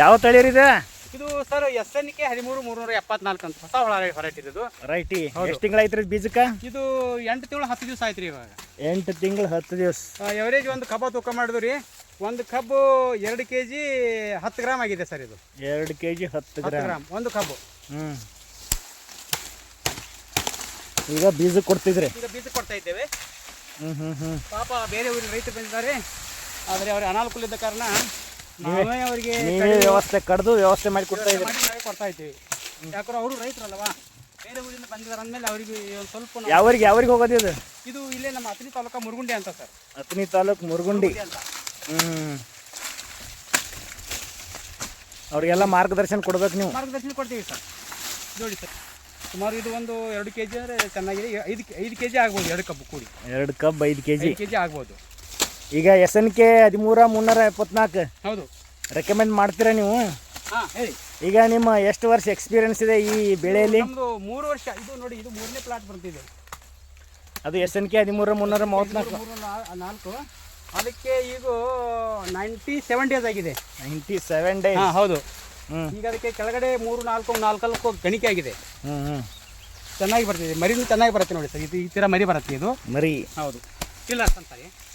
ಯಾವ ತಳಿ ರೀ ಇದು ಸರ್ ಎಸ್ ಎನ್ ಕೆ ಹದಿಮೂರು ಮೂರ್ನೂರ ಎಪ್ಪತ್ನಾಲ್ಕು ಅಂತ ಹೊಸ ಹೊಳ ಹೊರಟಿ ಇದು ರೈಟಿ. ಎಷ್ಟು ತಿಂಗಳ ರೀ ಬೀಜಕ್ಕೆ? ಇದು ಎಂಟು ತಿಂಗಳು ಹತ್ತು ದಿವಸ ಆಯ್ತು ರೀ ಇವಾಗ. ಎಂಟು ತಿಂಗಳು ಹತ್ತು ದಿವಸ. ಎವರೇಜ್ ಒಂದು ಕಬ್ಬ ತೂಕ ಮಾಡಿದ್ವಿ ರೀ ಒಂದು ಕಬ್ಬು ಎರಡು ಕೆ ಜಿ ಹತ್ತು ಗ್ರಾಮ್ ಆಗಿದೆ ಸರ್ ಇದು. ಎರಡು ಕೆ ಜಿ ಹತ್ತು ಗ್ರಾಮ್ ಒಂದು ಕಬ್ಬು. ಹ್ಞೂ ಈಗ ಬೀಜ ಕೊಡ್ತಿದ್ರಿ? ಈಗ ಬೀಜ ಕೊಡ್ತಾ ಇದ್ದೇವೆ. ಹ್ಞೂ ಹ್ಞೂ ಹ್ಞೂ ಪಾಪ ಬೇರೆ ಊರಿನ ರೈತರು ಬಂದಿದ್ದಾರೆ. ಆದರೆ ಅವ್ರಿಗೆ ಅನಾನುಕೂಲ ಇದ್ದ ಕಾರಣ ನಾವೇ ಅವರಿಗೆ ನೀವೇ ವ್ಯವಸ್ಥೆ ಕಡ್ದು ವ್ಯವಸ್ಥೆ ಮಾಡಿ ಕೊಡ್ತಾ ಇದ್ರಿ ನಾವೇ ಕೊಡ್ತಾ ಇದ್ದೀವಿ. ಯಾಕಂದ್ರೆ ಅವರು ರೈತರಲ್ವಾ ಬೇರೆ ಊರಿಂದ ಬಂದಿದ್ದಾರೆ ಅಂದಮೇಲೆ ಅವರಿಗೆ ಒಂದು ಸ್ವಲ್ಪ ಯಾವ್ರಿಗೆ ಯಾವ್ರಿಗೆ ಹೋಗೋದು ಇದು? ಇದು ಇಲ್ಲೇ ನಮ್ಮ ಅತನಿ ತಾಲೂಕು ಮುರುಗುಂಡಿ ಅಂತ ಸರ್. ಅತನಿ ತಾಲೂಕು ಮುರುಗುಂಡಿ. ಅಂತ. ಹ್ಞೂ ಅವ್ರಿಗೆಲ್ಲ ಮಾರ್ಗದರ್ಶನ ಕೊಡ್ಬೇಕು ನೀವು. ಮಾರ್ಗದರ್ಶನ ಕೊಡ್ತೀವಿ ಸರ್. ನೋಡಿ ಸರ್ ಸುಮಾರು ಇದು ಒಂದು ಎರಡು ಕೆ ಜಿ ಅಂದರೆ ಚೆನ್ನಾಗಿದೆ. ಐದು ಐದು ಕೆ ಜಿ ಆಗ್ಬೋದು ಎರಡು ಕಬ್ಬು ಕೂಡಿ. ಎರಡು ಕಪ್ ಐದು ಕೆ ಜಿ ಐದು ಕೆ ಜಿ ಆಗ್ಬೋದು. ಈಗ ಎಸ್ ಎನ್ ಕೆ ಹದಿಮೂರ ಮುನ್ನೂರ ಎಪ್ಪತ್ನಾಲ್ಕು. ಹೌದು. ರೆಕಮೆಂಡ್ ಮಾಡ್ತೀರಾ ನೀವು? ಹಾಂ ಹೇಳಿ. ಈಗ ನಿಮ್ಮ ಎಷ್ಟು ವರ್ಷ ಎಕ್ಸ್ಪೀರಿಯನ್ಸ್ ಇದೆ ಈ ಬೆಳೆಯಲ್ಲಿ? ನಮ್ಮದು ಮೂರು ವರ್ಷ ಇದು ನೋಡಿ ಇದು ಮೂರನೇ ಪ್ಲಾಟ್ ಬರ್ತಿದೆ ಅದು ಎಸ್ ಎನ್ ಕೆ ಹದಿಮೂರ ಮುನ್ನೂರ ಮೂವತ್ನಾಲ್ಕು. ಮೂರು ನಾ- ನಾಲ್ಕು. ಅದಕ್ಕೆ ಈಗ ನೈಂಟಿ ಸೆವೆನ್ ಡೇಸ್ ಆಗಿದೆ. ನೈಂಟಿ ಸೆವೆನ್ ಡೇಸ್ ಹಾಂ ಹೌದು. ಹ್ಞೂ ಈಗ ಅದಕ್ಕೆ ಕೆಳಗಡೆ ಮೂರು ನಾಲ್ಕು ನಾಲ್ಕಲ್ಕು ಗಣಿಕೆ ಆಗಿದೆ. ಹ್ಞೂ ಹ್ಞೂ ಚೆನ್ನಾಗಿ ಬರ್ತಿದೆ. ಮರಿನೂ ಚೆನ್ನಾಗಿ ಬರುತ್ತೆ ನೋಡಿ ಸರ್. ಇದು ಈ ಥರ ಮರಿ ಬರುತ್ತೆ ಇದು. ಮರಿ. ಹೌದು. ಇಲ್ಲ ಅಂತಾರೆ